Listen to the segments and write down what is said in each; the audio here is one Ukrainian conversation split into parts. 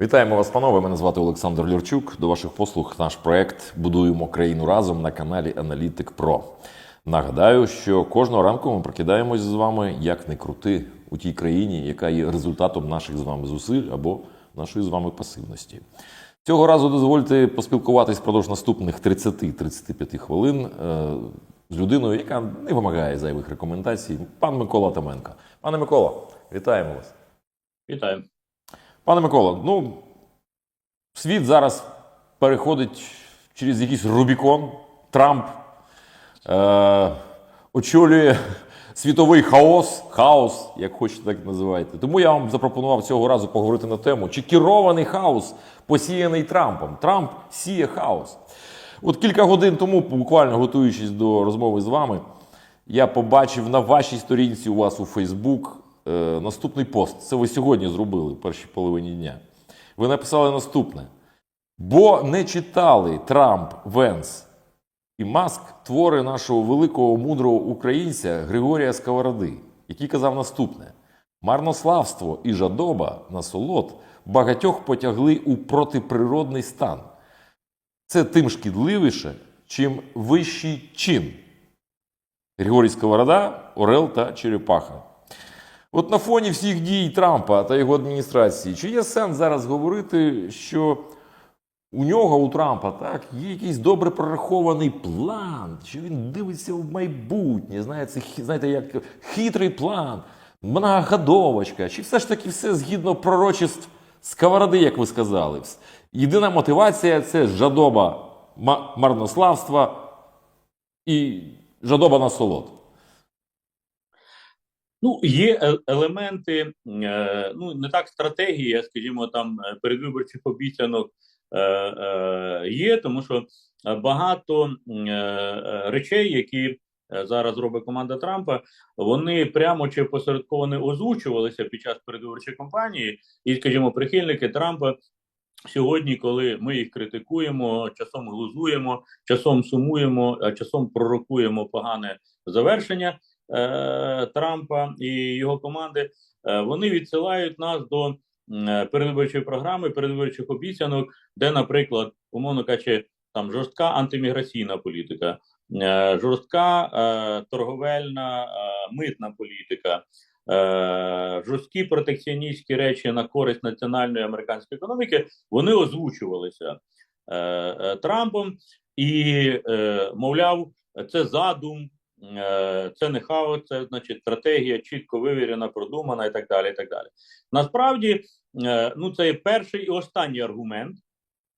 Вітаємо вас, панове. Мене звати Олександр Люрчук. До ваших послуг наш проект Будуємо країну разом на каналі Аналітик Про. Нагадаю, що кожного ранку ми прокидаємось з вами як не крути у тій країні, яка є результатом наших з вами зусиль або нашої з вами пасивності. Цього разу дозвольте поспілкуватись впродовж наступних 30-35 хвилин е, з людиною, яка не вимагає зайвих рекомендацій. Пан Микола Томенко. Пане Микола, вітаємо вас. Вітаю. Пане Микола, ну світ зараз переходить через якийсь Рубікон. Трамп е, очолює світовий хаос, хаос, як хочете, так називайте. Тому я вам запропонував цього разу поговорити на тему, чи керований хаос посіяний Трампом. Трамп сіє хаос. От кілька годин тому, буквально готуючись до розмови з вами, я побачив на вашій сторінці у вас у Фейсбук е, наступний пост. Це ви сьогодні зробили в першій половині дня. Ви написали наступне: бо не читали Трамп, Венс і Маск твори нашого великого мудрого українця Григорія Сковороди, який казав наступне: марнославство і жадоба на солод багатьох потягли у протиприродний стан. Це тим шкідливіше, чим вищий чин. Григорій Сковорода, Орел та Черепаха. От на фоні всіх дій Трампа та його адміністрації, чи є сенс зараз говорити, що у нього, у Трампа, так, є якийсь добре прорахований план, що він дивиться в майбутнє, знаєте, знаєте, як хитрий план, многогодовочка, чи все ж таки все згідно пророчеств сковороди, як ви сказали. Єдина мотивація це жадоба марнославства і жадоба на солод. Ну, є е- елементи, е, ну не так стратегії, а скажімо, там е, передвиборчих обіцянок є, тому що багато речей, які зараз робить команда Трампа, вони прямо чи посередковано озвучувалися під час передвиборчої кампанії, і, скажімо, прихильники Трампа. Сьогодні, коли ми їх критикуємо, часом глузуємо, часом сумуємо, часом пророкуємо погане завершення Трампа і його команди, е, вони відсилають нас до е, передвиборчої програми, передвиборчих обіцянок, де, наприклад, умовно кажучи, там жорстка антиміграційна політика, е, жорстка е, торговельна е, митна політика. Е, жорсткі протекціоністські речі на користь національної американської економіки вони озвучувалися е, е, Трампом, і е, мовляв, це задум, е, це не хаос, це значить стратегія чітко вивірена, продумана і так далі. І так далі. Насправді, е, ну це перший і останній аргумент,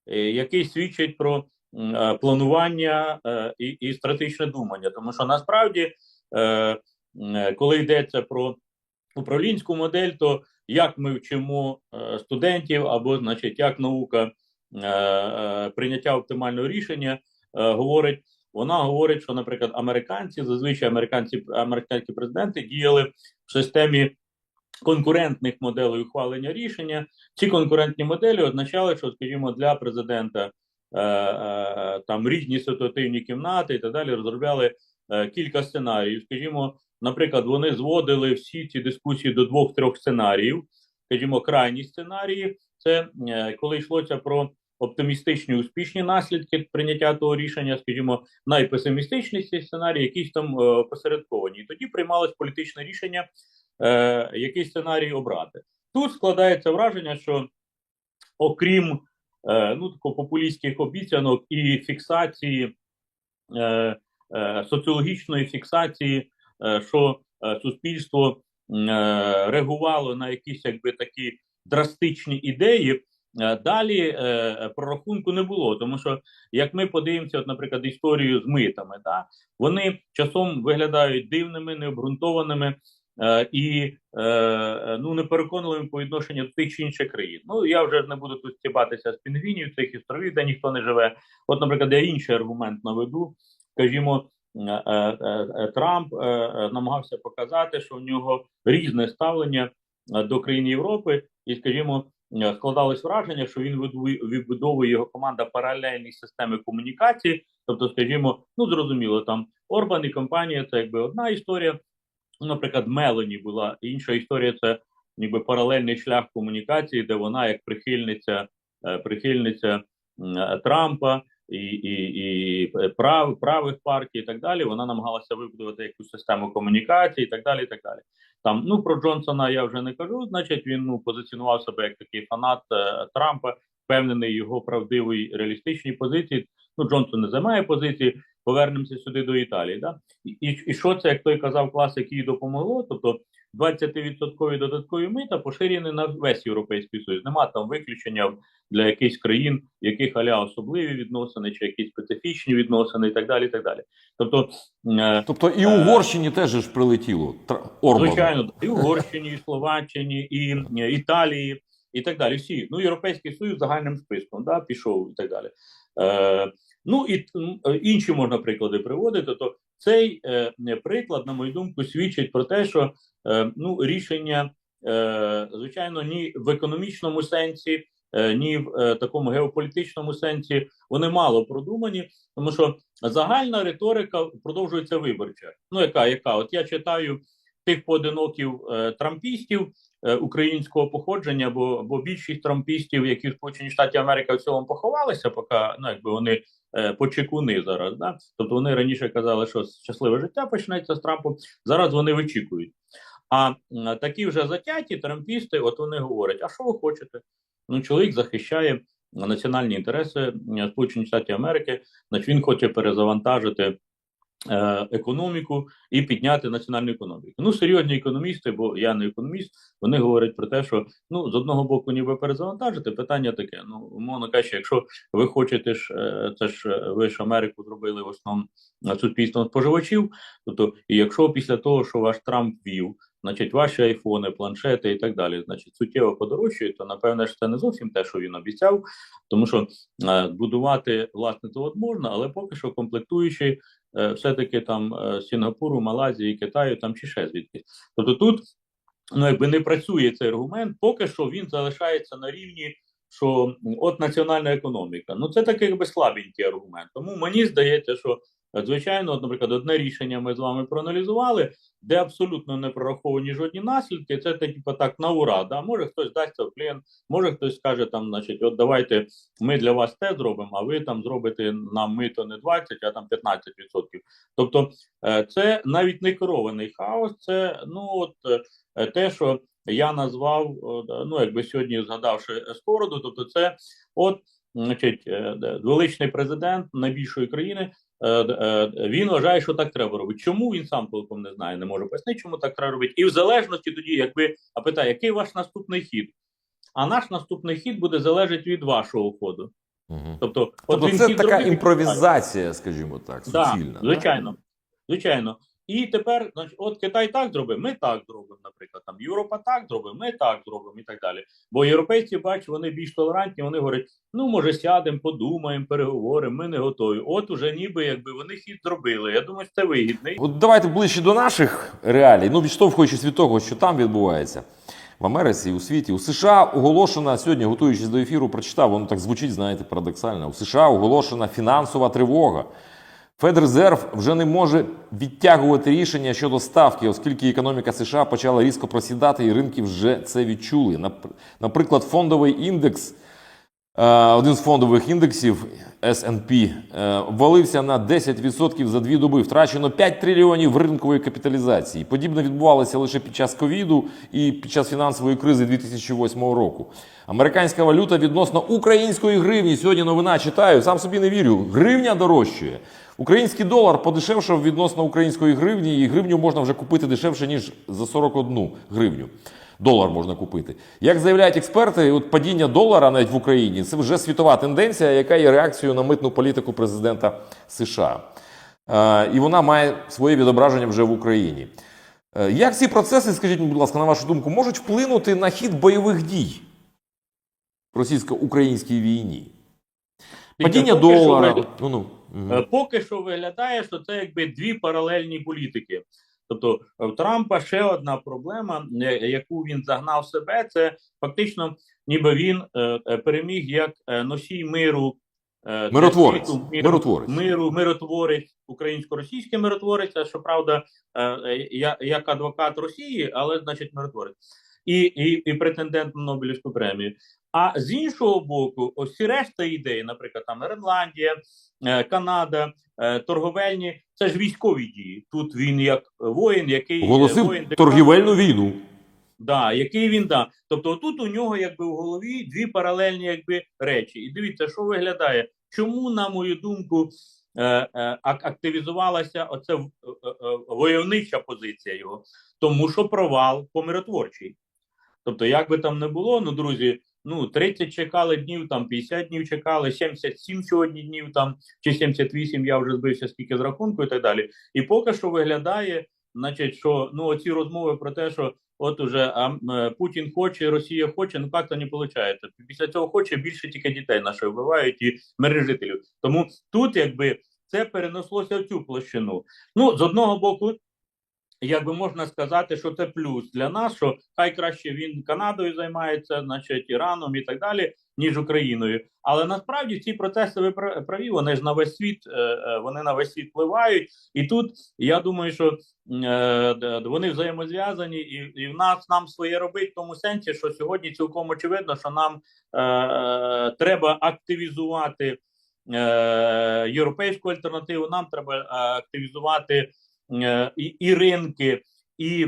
е, який свідчить про е, планування е, і, і стратегічне думання. Тому що насправді, е, е, коли йдеться про управлінську модель, то як ми вчимо е, студентів, або значить, як наука е, е, прийняття оптимального рішення е, говорить, вона говорить, що, наприклад, американці, зазвичай американці, американські президенти діяли в системі конкурентних моделей ухвалення рішення. Ці конкурентні моделі означали, що, скажімо, для президента е, е, там різні ситуативні кімнати і так далі розробляли е, кілька сценаріїв. Скажімо, наприклад, вони зводили всі ці дискусії до двох-трьох сценаріїв. Скажімо, крайні сценарії це е, коли йшлося про оптимістичні успішні наслідки прийняття того рішення, скажімо, найпесимістичніші сценарії, якісь там е, посередковані. І тоді приймалось політичне рішення, е, який сценарій обрати. Тут складається враження, що окрім е, ну такого популістських обіцянок і фіксації е, е, соціологічної фіксації, е, що е, суспільство е, реагувало на якісь якби такі драстичні ідеї. Е, Далі е, прорахунку не було, тому що як ми подивимося, от, наприклад, історію з митами, да, вони часом виглядають дивними, необґрунтованими е, і ну непереконливими по відношенню до тих чи інших країн. Ну я вже не буду тут стібатися з пінгвінів, цих островів, де ніхто не живе. От, наприклад, я інший аргумент наведу. Скажімо, Трамп намагався показати, що в нього різне ставлення до країн Європи, і, скажімо, складалось враження, що він відбудовує його команда паралельні системи комунікації. Тобто, скажімо, ну зрозуміло, там Орбан і компанія це якби одна історія. Ну, Наприклад, Мелоні була інша історія. Це ніби паралельний шлях комунікації, де вона як прихильниця, е, прихильниця е, Трампа і, і, і прав, правих партій, і так далі. Вона намагалася вибудувати якусь систему комунікації, і так далі. І так далі. Там ну про Джонсона я вже не кажу. Значить, він ну позиціонував себе як такий фанат е, Трампа, впевнений його правдивій реалістичній позиції. Ну Джонсон не займає позиції. Повернемося сюди до Італії. Да? І, і, і що це, як той казав класик, їй допомогло? Тобто 20% додаткові мита поширені на весь європейський союз. Нема там виключення для якихось країн, яких аля особливі відносини, чи якісь специфічні відносини, і так далі. І так далі. Тобто, е, Тобто і Е, Угорщині теж ж прилетіло. Орбану. звичайно, і Угорщині, і Словаччині, і е, Італії, і так далі. Всі ну європейський союз загальним списком да, пішов і так далі. Е, ну і інші можна приклади приводити. То цей е, приклад, на мою думку, свідчить про те, що е, ну рішення, е, звичайно, ні в економічному сенсі, е, ні в е, такому геополітичному сенсі вони мало продумані, тому що загальна риторика продовжується виборча. Ну яка, яка? От я читаю тих поодиноків е, трампістів е, українського походження, бо, бо більшість трампістів, які в Сполучені Штати Америки в цілому поховалися, поки ну якби вони е, почекуни зараз. Да? Тобто вони раніше казали, що щасливе життя почнеться з Трампом. Зараз вони вичікують. А такі вже затяті трампісти, от вони говорять: а що ви хочете? Ну, чоловік захищає національні інтереси Сполучених Штатів Америки, значить він хоче перезавантажити е, економіку і підняти національну економіку. Ну, серйозні економісти, бо я не економіст, вони говорять про те, що ну з одного боку, ніби перезавантажити, питання таке. Ну, умовно кажучи, якщо ви хочете ж, е, це ж е, ви ж Америку зробили в основному е, суспільством споживачів. Тобто, і якщо після того, що ваш Трамп вів, значить, ваші айфони, планшети і так далі, значить, суттєво подорожчують, то напевне ж це не зовсім те, що він обіцяв, тому що е, будувати власне завод можна, але поки що комплектуючі е, все-таки там е, Сінгапуру, Малайзії, Китаю, там чи ще звідки. Тобто тут ну якби не працює цей аргумент, поки що він залишається на рівні. Що от національна економіка, ну це такий якби слабенький аргумент. Тому мені здається, що е, звичайно, от, наприклад, одне рішення ми з вами проаналізували, де абсолютно не прораховані жодні наслідки. Це типу, так на ура. Да? Може хтось дасться в плен, може хтось скаже там, значить, от давайте ми для вас те зробимо, а ви там зробите нам мито не 20, а там 15%. Тобто, е, це навіть не керований хаос, це ну от е, те, що я назвав, о, ну якби сьогодні згадавши Скороду, тобто це от. Значить, е, величний президент найбільшої країни е, е, він вважає, що так треба робити. Чому він сам толком не знає, не може пояснити, чому так треба робити. І в залежності тоді, як ви а питає, який ваш наступний хід? А наш наступний хід буде залежати від вашого ходу. Угу. Тобто, от Тобто він це хід така робити, імпровізація, скажімо так, Да, звичайно, звичайно. Звичайно. І тепер, от Китай так зробив, ми так зробимо, наприклад, там Європа так зробить, ми так зробимо і так далі. Бо європейці, бач, вони більш толерантні, вони говорять: ну, може, сядемо, подумаємо, переговоримо, ми не готові. От уже ніби якби вони хід зробили. Я думаю, це вигідний. От давайте ближче до наших реалій. Ну, відштовхуючись від того, що там відбувається в Америці у світі. У США оголошена сьогодні, готуючись до ефіру, прочитав, воно так звучить, знаєте, парадоксально. У США оголошена фінансова тривога. Федрезерв вже не може відтягувати рішення щодо ставки, оскільки економіка США почала різко просідати, і ринки вже це відчули. Нап- Наприклад, фондовий індекс Один з фондових індексів S&P е, ввалився на 10% за дві доби. Втрачено 5 трильйонів ринкової капіталізації. Подібне відбувалося лише під час ковіду і під час фінансової кризи 2008 року. Американська валюта відносно української гривні. Сьогодні новина читаю. Сам собі не вірю. Гривня дорожчає. Український долар подешевшав відносно української гривні, і гривню можна вже купити дешевше ніж за 41 гривню долар можна купити. Як заявляють експерти, от падіння долара навіть в Україні це вже світова тенденція, яка є реакцією на митну політику президента США. Е, і вона має своє відображення вже в Україні. Е, як ці процеси, скажіть, будь ласка, на вашу думку, можуть вплинути на хід бойових дій в російсько-українській війні? Падіння Поки що долара. ви- Ну, ну. Е, Поки що виглядає, що це якби дві паралельні політики. Тобто е, в Трампа ще одна проблема, е, яку він загнав себе, це фактично, ніби він е, переміг як носій миру. Миротворець. світу, миру, Миротворець. миру, миротворець, українсько-російський миротворець, а щоправда, я, як адвокат Росії, але значить миротворець. І, і, і претендент на Нобелівську премію. А з іншого боку, ось решта ідей, наприклад, там Гренландія, е, Канада, е, торговельні, це ж військові дії. Тут він як воїн, який Оголосив воїн торгівельну війну. Да, який він да. Тобто тут у нього якби в голові дві паралельні якби речі. І дивіться, що виглядає. Чому, на мою думку, е, ак- активізувалася оця войовнича позиція його? Тому що провал помиротворчий. Тобто, як би там не було, ну друзі, ну 30 чекали днів, там 50 днів чекали, 77 сьогодні днів там чи 78, я вже збився скільки з рахунку і так далі. І поки що виглядає, значить, що ну оці розмови про те, що от уже а, е, Путін хоче, Росія хоче, ну як то не виходить. Після цього хоче більше тільки дітей наших вбивають і мери жителів. Тому тут якби це перенеслося в цю площину. Ну з одного боку. Якби можна сказати, що це плюс для нас, що хай краще він Канадою займається, значить Іраном і так далі, ніж Україною. Але насправді ці процеси ви пра- праві, вони ж на весь світ, е, е, вони на весь світ впливають. І тут я думаю, що е, вони взаємозв'язані, і, і в нас нам своє робить в тому сенсі, що сьогодні цілком очевидно, що нам е, треба активізувати європейську альтернативу. Нам треба активізувати і, і ринки, і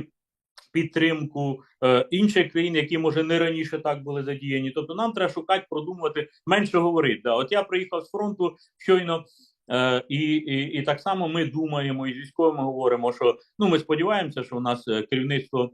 підтримку е, інших країн, які може не раніше так були задіяні. Тобто нам треба шукати, продумувати, менше говорити. Да. От я приїхав з фронту щойно. Е, і, і, і так само ми думаємо і з військовими говоримо, що ну ми сподіваємося, що у нас е, керівництво е,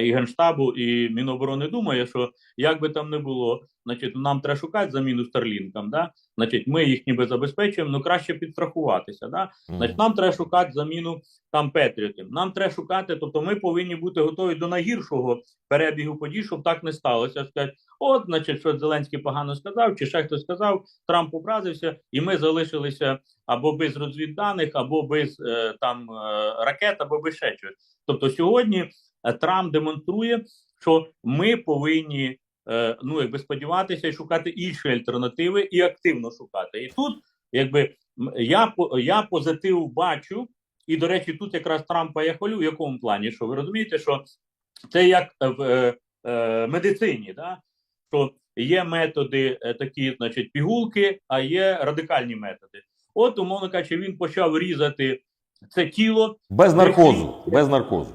і генштабу, і Міноборони думає, що як би там не було, значить, нам треба шукати заміну старлінкам. Да? Значить, ми їх ніби забезпечуємо, але краще підстрахуватися. Да? Значить, нам треба шукати заміну там Петріотів. Нам треба шукати, тобто ми повинні бути готові до найгіршого перебігу подій, щоб так не сталося. Сказати, от, значить, що Зеленський погано сказав, чи ще хтось сказав, Трамп образився, і ми залишилися або без розвідданих, або без е, там е, ракет, або без ще чогось. Тобто сьогодні е, Трамп демонструє, що ми повинні е, ну якби сподіватися і шукати інші альтернативи і активно шукати. І тут, якби я я позитив бачу. І, до речі, тут якраз Трампа я хвалю, в якому плані, що ви розумієте, що це як е, в е, е, медицині, да? що є методи е, такі, значить, пігулки, а є радикальні методи. От, умовно кажучи, він почав різати це тіло, Без наркозу. Без наркозу.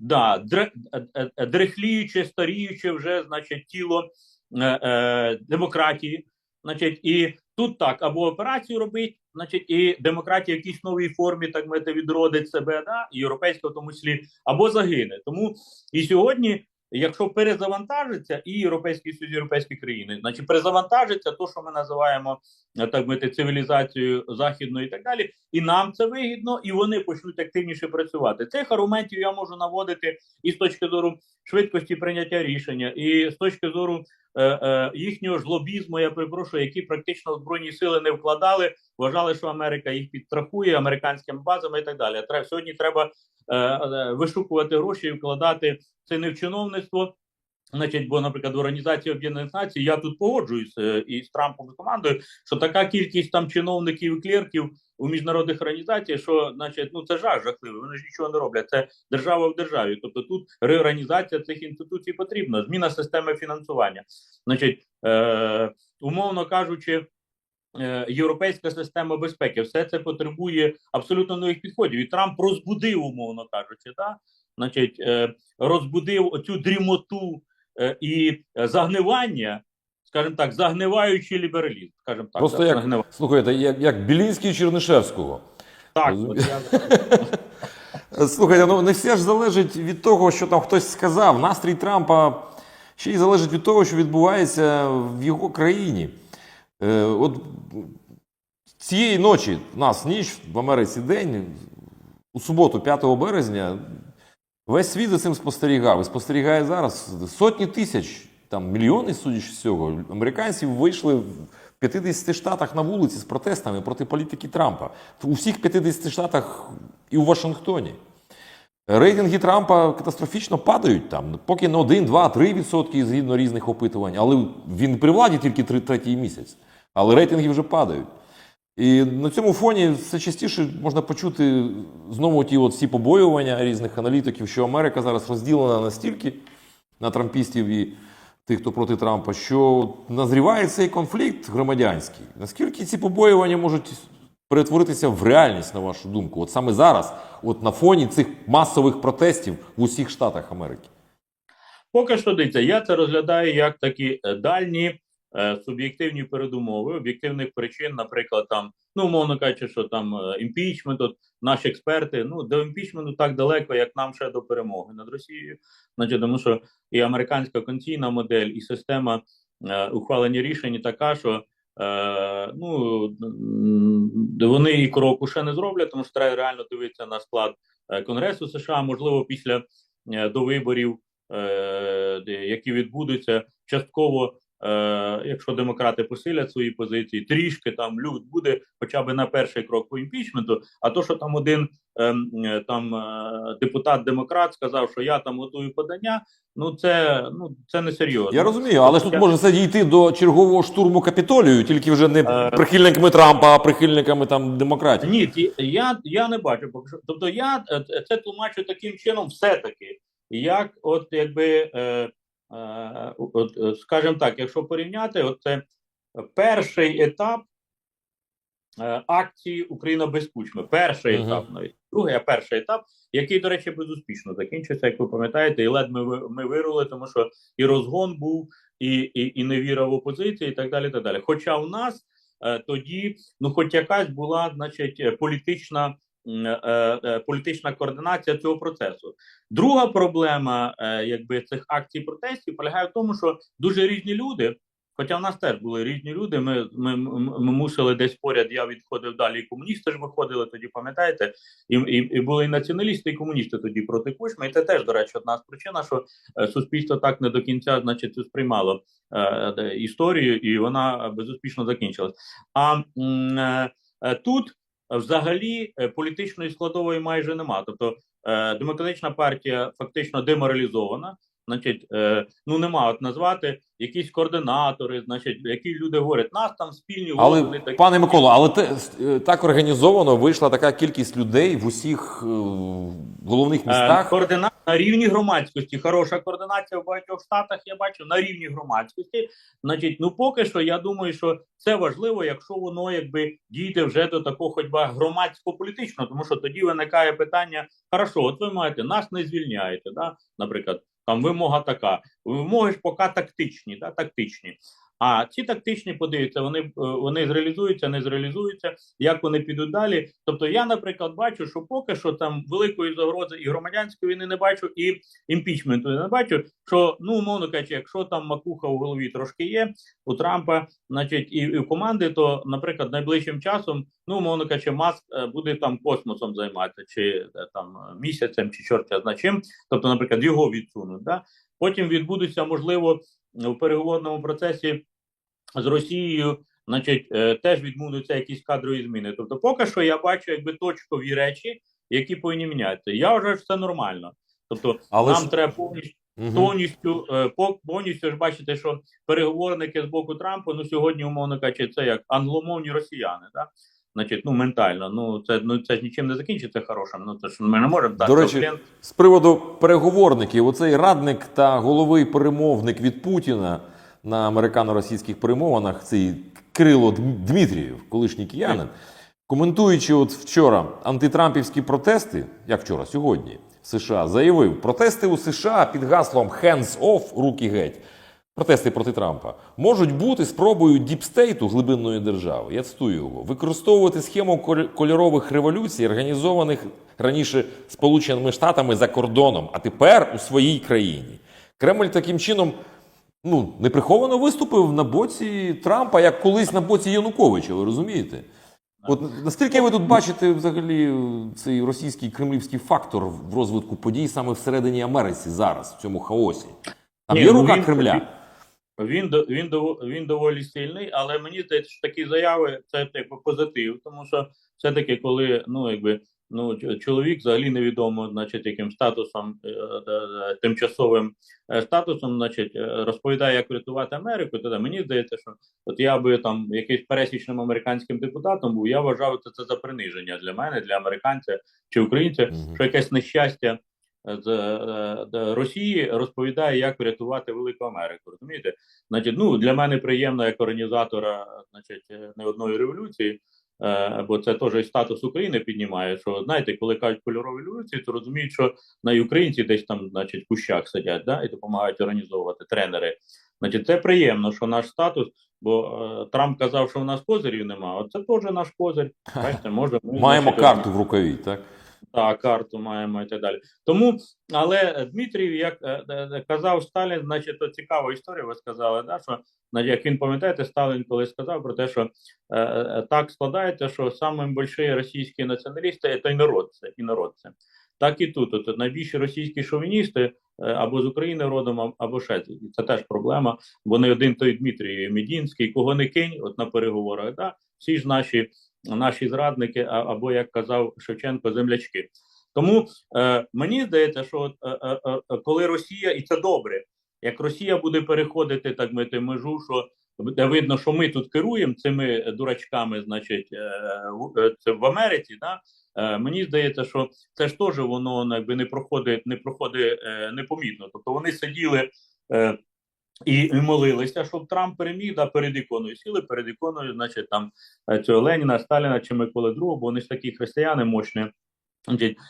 Да, дре, е, е, дрехліюче, старіюче вже, значить, тіло е, е, демократії. Значить, і тут так, або операцію робить, значить, і демократія в якійсь новій формі, так мовити, відродить себе, да, і європейська в тому числі, або загине. Тому і сьогодні, якщо перезавантажиться і Європейський Союз, європейські країни, значить перезавантажиться то, що ми називаємо е, так мовити, цивілізацією західною і так далі, і нам це вигідно, і вони почнуть активніше працювати. Цих аргументів я можу наводити і з точки зору швидкості прийняття рішення, і з точки зору е, е, їхнього ж лобізму, я перепрошую, які практично збройні сили не вкладали, вважали, що Америка їх підстрахує американськими базами і так далі. Треба сьогодні треба вишукувати гроші і вкладати це не в чиновництво. Значить, бо, наприклад, в Організації Об'єднаних Націй я тут погоджуюсь е, і з Трампом і командою, що така кількість там чиновників і клерків у міжнародних організаціях, що, значить, ну це жах жахливий. Вони ж нічого не роблять. Це держава в державі. Тобто тут реорганізація цих інституцій потрібна, зміна системи фінансування. Значить, е, умовно кажучи. Е, Європейська система безпеки, все це потребує абсолютно нових підходів. І Трамп розбудив, умовно кажучи, да? значить, е, розбудив оцю дрімоту е, і загнивання, скажімо так, загниваючий лібералізм. Скажімо так, Просто як- загнива- Слухайте, як, як Білінський Чернишевського. так, от я... Слухайте, ну не все ж залежить від того, що там хтось сказав. Настрій Трампа ще й залежить від того, що відбувається в його країні. Е, от цієї ночі, у нас ніч в Америці день, у суботу, 5 березня, весь світ за цим спостерігав і спостерігає зараз сотні тисяч, там мільйони, судячи з цього, американців вийшли в 50 штатах на вулиці з протестами проти політики Трампа. У всіх 50 штатах і у Вашингтоні. Рейтинги Трампа катастрофічно падають там, поки на 1, 2, 3 відсотки згідно різних опитувань, але він при владі тільки третій місяць. Але рейтинги вже падають. І на цьому фоні все частіше можна почути знову ті от всі побоювання різних аналітиків, що Америка зараз розділена настільки, на трампістів і тих, хто проти Трампа, що назріває цей конфлікт громадянський. Наскільки ці побоювання можуть перетворитися в реальність, на вашу думку? От саме зараз, от на фоні цих масових протестів в усіх штатах Америки? Поки що дивіться, я це розглядаю як такі е, дальні суб'єктивні передумови, об'єктивних причин, наприклад, там, ну, умовно кажучи, що там е, імпічмент, от наші експерти, ну, до імпічменту так далеко, як нам ще до перемоги над Росією. Значить, тому що і американська конційна модель, і система е, ухвалення рішень така, що е, ну, вони і кроку ще не зроблять, тому що треба реально дивитися на склад е, Конгресу США, можливо, після е, до виборів е, які відбудуться частково, е, якщо демократи посилять свої позиції, трішки там люд буде хоча б на перший крок по імпічменту. А то, що там один ем, е, там е, депутат демократ сказав, що я там готую подання, ну це ну це не серйозно. Я розумію, але ж тут може це дійти до чергового штурму Капітолію, тільки вже не Е. прихильниками Трампа, а прихильниками там демократів. Ні, я, я не бачу. Тобто я це тлумачу таким чином, все-таки, як, от якби, е, скажімо так, якщо порівняти, от це перший етап е, акції Україна без кучми. Перший Мгм. етап, навіть другий, а перший етап, який, до речі, безуспішно закінчився, як ви пам'ятаєте, і ледь ми, ми вирули, тому що і розгон був, і, і, і невіра в опозиції, і так далі. так далі. Хоча у нас е, тоді, ну, хоч якась була, значить, е, політична. Е, е, Політична координація цього процесу. Друга проблема, е, якби цих акцій протестів полягає в тому, що дуже різні люди. Хоча в нас теж були різні люди. Ми, ми, ми, мусили десь поряд. Я відходив далі. І комуністи ж виходили тоді, пам'ятаєте, і, і, і були і націоналісти, і комуністи тоді проти Кучми. І це теж, до речі, одна з причин, що суспільство так не до кінця, значить, сприймало е, історію, і вона безуспішно закінчилась. А е, тут взагалі е, політичної складової майже нема. Тобто е, демократична партія фактично деморалізована. Значить, е, ну нема от назвати якісь координатори, значить, які люди говорять, нас там спільні Але, такі. пане Микола, але те, так організовано вийшла така кількість людей в усіх головних Е, містах. Координа на рівні громадськості. Хороша координація в багатьох штатах. Я бачу на рівні громадськості. Значить, ну поки що я думаю, що це важливо, якщо воно якби дійде вже до такого, хоч би громадсько-політичного, тому що тоді виникає питання: хорошо, от ви маєте нас не звільняєте, да, наприклад. Там вимога така. Вимоги ж поки тактичні, да, тактичні. А ці тактичні подивіться, вони е, вони зреалізуються, не зреалізуються, як вони підуть далі. Тобто, я, наприклад, бачу, що поки що там великої загрози і громадянської війни не бачу, і імпічменту не бачу. Що ну умовно кажучи, якщо там макуха у голові трошки є у Трампа, значить, і, і у команди, то, наприклад, найближчим часом, ну умовно кажучи, маск е, буде там космосом займатися, чи е, там місяцем, чи чорт зна чим. Тобто, наприклад, його відсунуть. Да? Потім відбудуться, можливо, в переговорному процесі з Росією, значить, е, теж відбудуться якісь кадрові зміни. Тобто, поки що я бачу якби точкові речі, які повинні мінятися. Я вважаю, що це нормально. Тобто, Але нам ж- треба повністю Мгм. повністю е, по- повністю ж бачите, що переговорники з боку Трампа, ну сьогодні, умовно кажучи, це як англомовні росіяни, да? Значить, ну ментально, ну це ну це ж нічим не закінчиться хорошим. Ну це ж ми не можемо дати. До речі, з приводу переговорників, оцей радник та головний перемовник від Путіна на американо-російських перемовинах, цей Кирило Дм- Дмитрієв, колишній киянин, коментуючи от вчора антитрампівські протести, як вчора, сьогодні, в США, заявив, протести у США під гаслом «hands off», руки геть, протести проти Трампа, можуть бути спробою діпстейту глибинної держави, я цитую його, використовувати схему кольорових революцій, організованих раніше Сполученими Штатами за кордоном, а тепер у своїй країні. Кремль таким чином ну, неприховано виступив на боці Трампа, як колись на боці Януковича, ви розумієте? От наскільки ви тут бачите взагалі цей російський кремлівський фактор в розвитку подій саме всередині Америці зараз, в цьому хаосі? Там Ні, є ну, рука він- Кремля. Він до- він він доволі сильний, але мені здається, що такі заяви це типу позитив, тому що все таки, коли ну якби ну чоловік взагалі невідомо, значить, яким статусом е, е, е, тимчасовим статусом, значить, розповідає, як врятувати Америку. Тоді мені здається, що от я би там якийсь пересічним американським депутатом був, я вважав це, це за приниження для мене, для американця чи українця, Мгм. що якесь нещастя з Росії розповідає, як врятувати Велику Америку. Розумієте? Значить, ну для мене приємно як організатора, значить, не одної революції. Е, Бо це теж і статус України піднімає. Що знаєте, коли кажуть кольорові революції, то розуміють, що на українці десь там, значить, в кущах сидять, да, і допомагають організовувати тренери. Значить, це приємно, що наш статус, бо е, Трамп казав, що в нас козирів немає. Оце теж наш козир. Бачите, може Маємо карту в рукаві, так? Та карту маємо і так далі. Тому, але Дмитрів, як е, е, казав Сталін, значить, то цікава історія. Ви сказали, да, що як він пам'ятаєте, Сталін колись сказав про те, що е, е, так складається, що самі більші російські націоналісти це інородці, інородці. Так і тут. От, найбільші російські шовіністи е, або з України родом, або ще це теж проблема. Бо не один той Дмитрій Медінський, кого не кинь, от на переговорах, да, всі ж наші наші зрадники, або як казав Шевченко, землячки. Тому е, мені здається, що от, е, е, е, коли Росія, і це добре, як Росія буде переходити так мити межу, що де видно, що ми тут керуємо цими дурачками, значить, е, е, це в Америці, да. Е, мені здається, що це ж теж воно ну, якби не проходить, не проходить е, непомітно. Тобто вони сиділи е, і, молилися, щоб Трамп переміг, да, перед іконою сіли, перед іконою, значить, там е, цього Леніна, Сталіна чи Миколи II, бо вони ж такі християни мощні.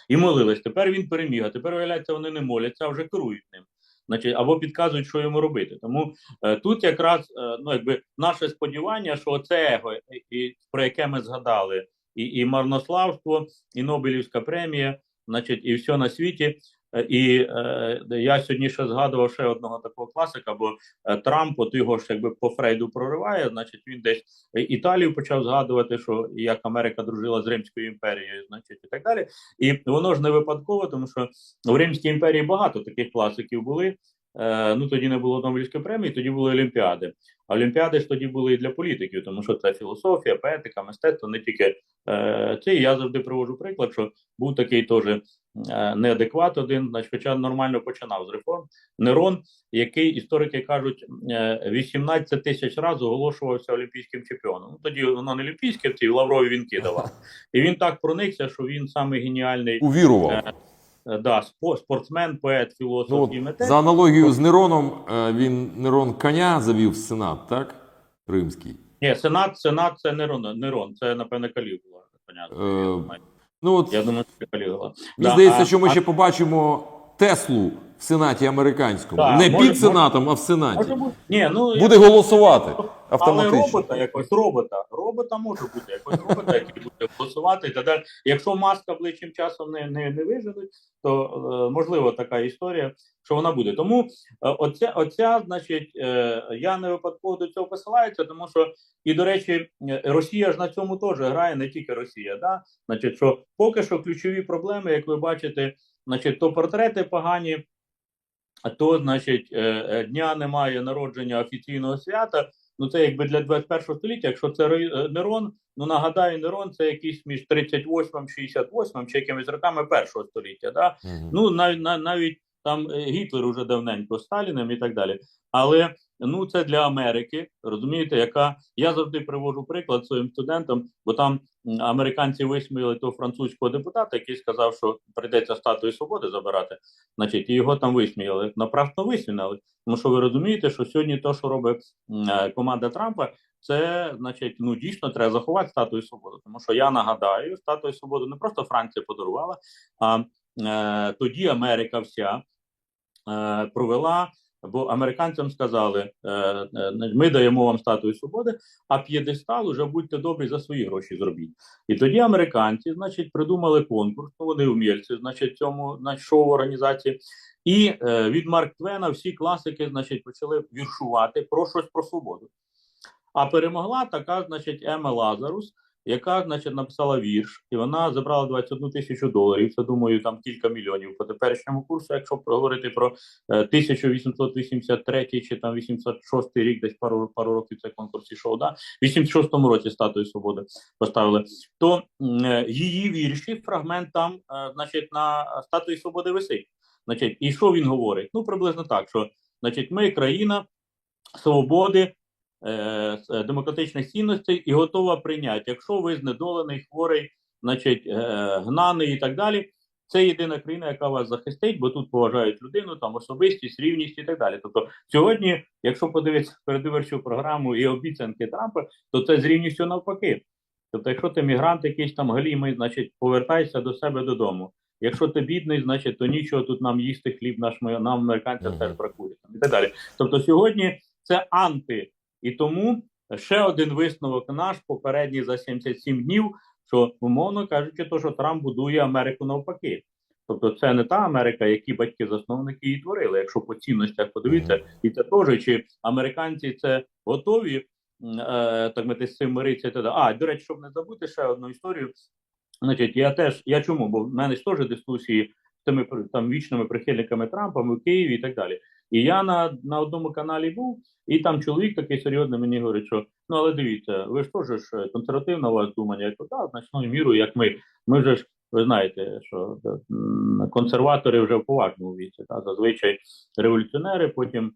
І молились. Тепер він переміг. А тепер виявляється, вони не моляться, а вже керують ним. Значить, або підказують, що йому робити. Тому е, тут якраз е, ну, якби наше сподівання, що це его, і, про яке ми згадали, і, і марнославство, і Нобелівська премія, значить, і все на світі. Е, І е, я сьогодні ще згадував ще одного такого класика, бо е, Трамп, от його ж якби по Фрейду прориває, значить він десь е, Італію почав згадувати, що як Америка дружила з Римською імперією, значить, і так далі. І воно ж не випадково, тому що в Римській імперії багато таких класиків були. Е, ну тоді не було Нобелівської премії, тоді були Олімпіади. А Олімпіади ж тоді були і для політиків, тому що це філософія, поетика, мистецтво, не тільки е, це. Я завжди привожу приклад, що був такий теж е, неадекват один, значить, хоча нормально починав з реформ. Нерон, який історики кажуть, е, 18 тисяч разів оголошувався олімпійським чемпіоном. Ну тоді воно не олімпійське, ці лаврові вінки давав. І він так проникся, що він самий геніальний Увірував. Е, да, спо- спортсмен, поет, філософ Ну, і митець. за аналогією з Нероном, е, він Нерон коня завів в Сенат, так? Римський. Ні, сенат, сенат це Нерон, Нерон, це напевне Калігула. Е. Ну, от, Я думаю, це Калігула. мені Да, здається, а- що ми а- ще побачимо Теслу в Сенаті американському. Так, Не може- під Сенатом, а в Сенаті. Може бути. Ні, ну Буде голосувати Але автоматично. робота, якось робота, робота може бути, якось робота, який буде голосувати і так далі. Якщо маска ближчим часом не, не, не виженуть, то е, можливо така історія, що вона буде. Тому е, оця, оця, значить, е, я не випадково до цього посилаюся, тому що і до речі, е, Росія ж на цьому теж грає, не тільки Росія. Да? Значить, що поки що ключові проблеми, як ви бачите, значить, то портрети погані. А то, значить, е, е, дня немає народження офіційного свята. Ну це якби для 21 століття. Якщо це е, Нерон, ну нагадаю, Нерон це якийсь між 38 68 чи якимись роками першого століття. Да? Угу. Ну навіть навіть там Гітлер уже давненько Сталіним і так далі. Але ну це для Америки, розумієте, яка я завжди привожу приклад своїм студентам, бо там американці висміяли того французького депутата, який сказав, що прийдеться статую свободи забирати. Значить, і його там висміяли. Напрасно висміяли. Тому що ви розумієте, що сьогодні те, що робить е, команда Трампа, це значить, ну дійсно треба заховати статую свободи. Тому що я нагадаю, статую свободи не просто Франція подарувала, а е, тоді Америка вся е, провела. Бо американцям сказали, е, е, ми даємо вам статую свободи, а п'єдестал уже будьте добрі за свої гроші зробіть. І тоді американці, значить, придумали конкурс. Ну вони умільці, значить, цьому значить, шоу організації. І е, від Марк Твена всі класики, значить, почали віршувати про щось про свободу. А перемогла така, значить, Ема Лазарус, яка, значить, написала вірш, і вона забрала 21 тисячу доларів. Це думаю, там кілька мільйонів по теперішньому курсу, якщо говорити про е, 1883 чи там 806 рік, десь пару пару років цей конкурс ішов, да? В 86-му році статую свободи поставили. То е, її вірші, фрагмент там, е, значить, на статуї свободи висить. Значить, і що він говорить? Ну, приблизно так, що значить, ми країна свободи, е, демократичних цінностей і готова прийняти. Якщо ви знедолений, хворий, значить, е, гнаний і так далі, це єдина країна, яка вас захистить, бо тут поважають людину, там особистість, рівність і так далі. Тобто, сьогодні, якщо подивитися передвиборчу програму і обіцянки Трампа, то це з рівністю навпаки. Тобто, якщо ти мігрант якийсь там галімий, значить повертайся до себе додому. Якщо ти бідний, значить то нічого тут нам їсти хліб наш нам американцям теж бракує там, і так далі. Тобто сьогодні це анти, і тому ще один висновок наш попередній за 77 днів, що умовно кажучи, то що Трамп будує Америку навпаки. Тобто, це не та Америка, які батьки-засновники її творили. Якщо по цінностях подивитися, і це теж чи американці це готові е, так мати з цим миритися. далі. А до речі, щоб не забути ще одну історію. Значить, я теж я чому? Бо в мене ж теж дискусії з тими там вічними прихильниками Трампа в Києві і так далі. І я на, на одному каналі був, і там чоловік такий серйозний мені говорить, що ну але дивіться, ви ж теж е, консервативна у вас думання. Я кажу, так, значною мірою, як ми. Ми вже ж ви знаєте, що консерватори вже в поважному віці. Та зазвичай революціонери, потім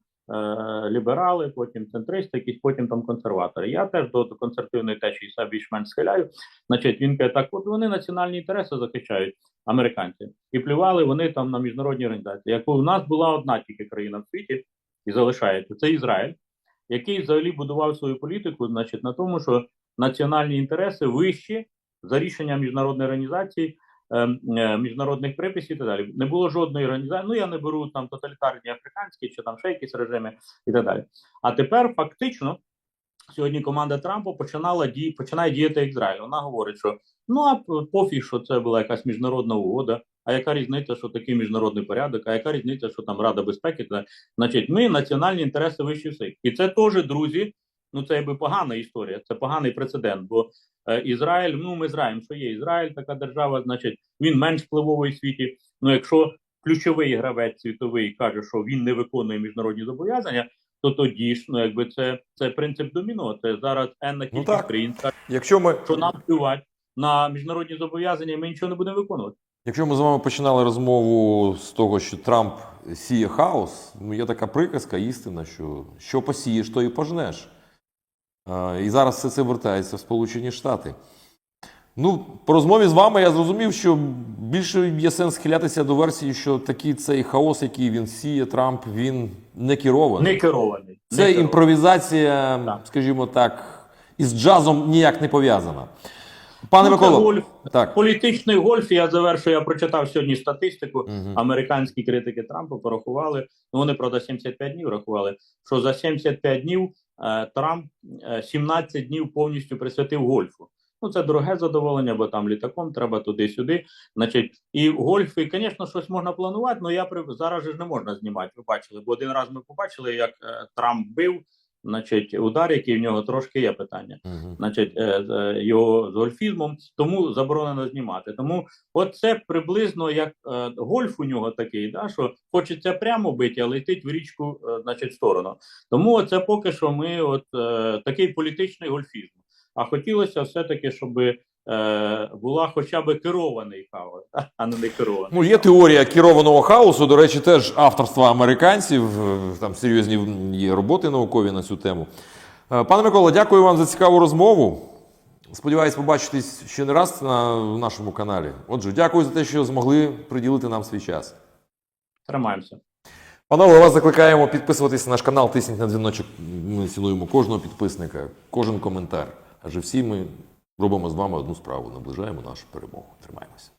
ліберали, потім центристи, якісь потім там консерватори. Я теж до, до консервативної течії себе більш-менш схиляю. Значить, він каже, так, от вони національні інтереси захищають американці, і плювали вони там на міжнародні організації. Як у нас була одна тільки країна в світі, і залишається це Ізраїль, який взагалі будував свою політику, значить, на тому, що національні інтереси вищі за рішення міжнародної організації. Ем, е, Міжнародних приписів і так далі не було жодної організації. Ну я не беру там тоталітарні африканські чи там ще якісь режими і так далі. А тепер фактично сьогодні команда Трампа починала дії, починає діяти як Ізраїль. Вона говорить, що ну а пофіг, що це була якась міжнародна угода. А яка різниця, що такий міжнародний порядок? А яка різниця, що там Рада безпеки? Значить, ми національні інтереси вищі всіх. І це теж друзі. Ну це якби погана історія, це поганий прецедент. Бо е, Ізраїль, ну ми знаємо, що є Ізраїль, така держава, значить він менш впливовий в світі. Ну якщо ключовий гравець світовий каже, що він не виконує міжнародні зобов'язання, то тоді ж ну якби це, це принцип доміно. Це зараз енна кількість так. країн, каже, Якщо ми, що нам плювати на міжнародні зобов'язання, ми нічого не будемо виконувати. якщо ми з вами починали розмову з того, що Трамп сіє хаос, ну є така приказка істина, що що посієш, то і пожнеш. І зараз все це вертається в Сполучені Штати. Ну, по розмові з вами я зрозумів, що більше є сенс схилятися до версії, що такий цей хаос, який він сіє, Трамп, він не керований. Не керований. Це Не керований. імпровізація, Так. скажімо так, із джазом ніяк не пов'язана. Пане Ну, Миколо, гольф. так. Політичний гольф. Я завершую. Я прочитав сьогодні статистику. Мгм. Американські критики Трампа порахували. Ну вони правда 75 днів рахували. Що за 75 днів Трамп е, 17 днів повністю присвятив гольфу. Ну це дороге задоволення, бо там літаком треба туди-сюди. Значить, і гольф, і, звісно, щось можна планувати. але я при зараз ж не можна знімати. Ви бачили, бо один раз ми побачили, як е, Трамп бив. Значить, удар, який в нього трошки є питання Мгм. значить, е, його з гольфізмом, тому заборонено знімати. Тому от це приблизно як е, гольф у нього такий, да, що хочеться прямо бити, а летить в річку, е, значить, в сторону. Тому це поки що ми от е, такий політичний гольфізм. А хотілося все-таки, щоб е, була хоча б керований хаос, а не не керований. Ну, є теорія керованого хаосу, до речі, теж авторства американців. е, Там серйозні є роботи наукові на цю тему. Е, Пане Микола, дякую вам за цікаву розмову. Сподіваюсь, побачитись ще не раз на нашому каналі. Отже, дякую за те, що змогли приділити нам свій час. Тримаємося. Панове, вас закликаємо підписуватись на наш канал, тисніть на дзвіночок. Ми цілуємо кожного підписника, кожен коментар. Адже всі ми Робимо з вами одну справу, наближаємо нашу перемогу. Тримаємося.